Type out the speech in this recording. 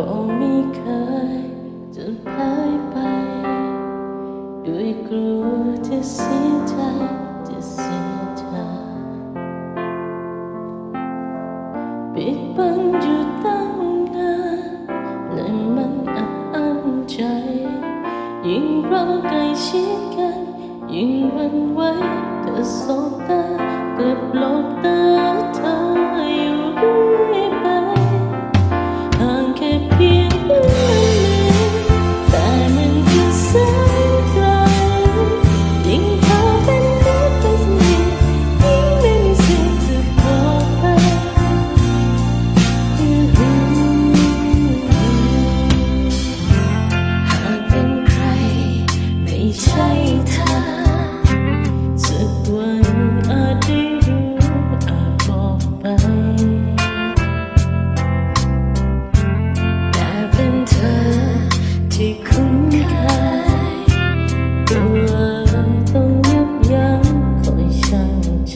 ก็ไม่เคยจะหายไป ด้วยกลัวจะเสียใจจะเสียใจปิดบังอยู่ตั้งนานเลยมันอัดอั้นใจ ยิ่งเราใกล้ชิดกัน ยิ่งมันไว้เธอสบตากลับหลบตาเธอ ใช่เธอสักวันอาจได้รู้อาจบอกไป แต่เป็นเธอที่คุ้นเคยตัวต้องยับยั้งคอยช่างใจ